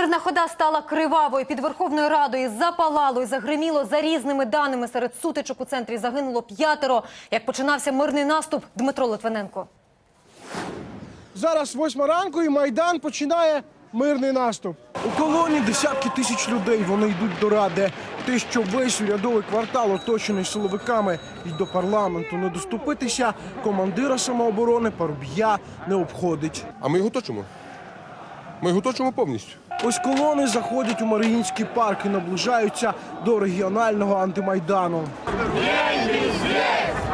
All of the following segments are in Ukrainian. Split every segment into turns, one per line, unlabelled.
Мирна хода стала кривавою. Під Верховною Радою запалало і загриміло. За різними даними серед сутичок у центрі загинуло п'ятеро. Як починався мирний наступ, Дмитро Литвиненко.
Зараз восьма ранку і Майдан починає мирний наступ. У колоні десятки тисяч людей. Вони йдуть до ради. Те, що весь урядовий квартал оточений силовиками і до парламенту не доступитися, командира самооборони Паруб'я не обходить.
А ми його точимо. Ми його точимо повністю.
Ось колони заходять у Маріїнський парк і наближаються до регіонального антимайдану.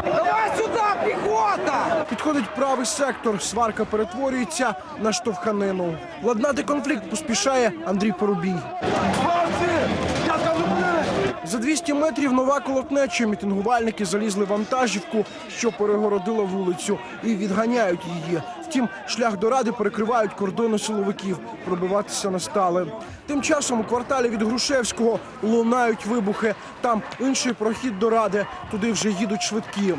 Давай сюди, піхота!
Підходить правий сектор. Сварка перетворюється на штовханину. Владнати конфлікт поспішає Андрій Порубій. За 200 метрів нова колотнеча. Мітингувальники залізли в вантажівку, що перегородила вулицю, і відганяють її. Втім, шлях до ради перекривають кордони силовиків. Пробиватися не стали. Тим часом у кварталі від Грушевського лунають вибухи. Там інший прохід до ради. Туди вже їдуть швидкі.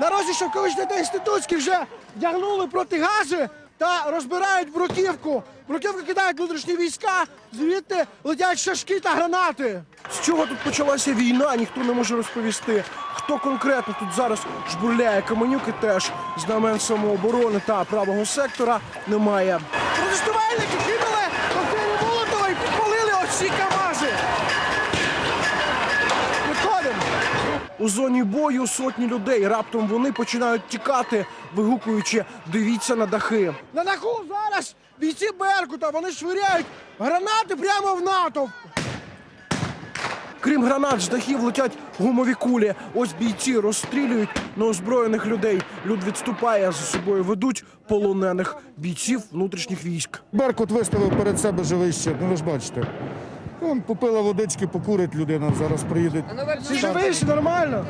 На розі Шовковичний та інститутський вже вдягнули протигази та розбирають бруківку. Бруківку кидають внутрішні війська, звідти летять шашки та гранати. З чого тут почалася війна, ніхто не може розповісти. Хто конкретно тут зараз жбурляє Каменюки теж знамен самооборони та правого сектора немає. Протестувальники У зоні бою сотні людей. Раптом вони починають тікати, вигукуючи Дивіться на дахи. На даху зараз бійці Беркута. Вони швиряють гранати прямо в натовп. Крім гранат, з дахів летять гумові кулі. Ось бійці розстрілюють неозброєних людей. Люд відступає, за собою ведуть полонених бійців внутрішніх військ.
Беркут виставив перед себе живий щит, ну ви ж бачите. Вон попила водички, покурить людина, зараз приїде.
Ти живий, нормально?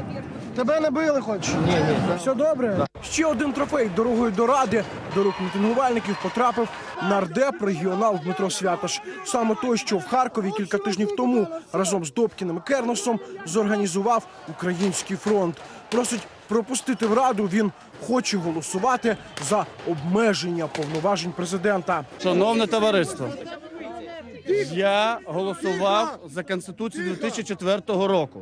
Тебе не били хоч? Ні, ні. Все добре? Ще один трофей дорогою до ради до рук мітингувальників потрапив нардеп регіонал Дмитро Святош. Саме той, що в Харкові кілька тижнів тому разом з Добкіним і Керносом зорганізував український фронт. Просить пропустити в раду. Він хоче голосувати за обмеження повноважень президента.
Шановне товариство, я голосував за Конституцію 2004 року.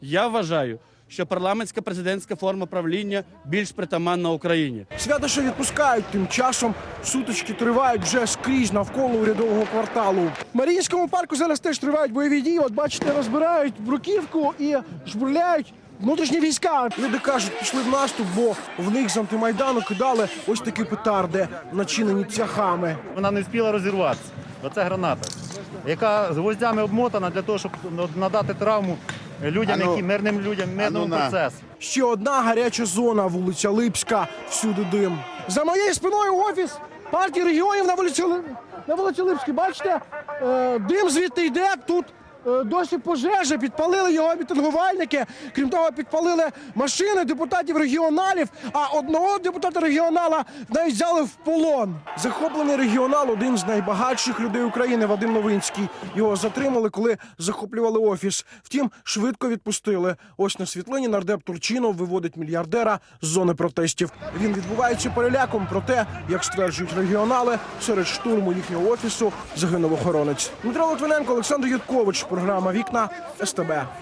Я вважаю, що парламентська президентська форма правління більш притаманна Україні.
Святоша відпускають. Тим часом сутички тривають вже скрізь навколо урядового кварталу. В Маріїнському парку зараз теж тривають бойові дії. От бачите, розбирають бруківку і жбурляють внутрішні війська. Люди кажуть, пішли в наступ, бо в них з антимайдану кидали ось такі петарди, начинені цяхами.
Вона не встигла розірватися. Оце граната, яка з гвоздями обмотана для того, щоб надати травму людям,
Ану.
які мирним людям, мирному
Ану, на.
процесу.
Ще одна гаряча зона, вулиця Липська, всюди дим. За моєю спиною офіс партії регіонів на вулиці, на вулиці Липській. Бачите, е, дим звідти йде. Тут досі пожежа, підпалили його мітингувальники. Крім того, підпалили машини депутатів регіоналів, а одного депутата регіонала навіть взяли в полон. Захоплений регіонал один з найбагатших людей України Вадим Новинський. Його затримали, коли захоплювали офіс. Втім, швидко відпустили. Ось на світлині нардеп Турчинов виводить мільярдера з зони протестів. Він відбувається переляком. Проте, як стверджують регіонали, серед штурму їхнього офісу загинув охоронець. Дмитро Литвиненко, Олександр Юткович. Програма Вікна СТБ.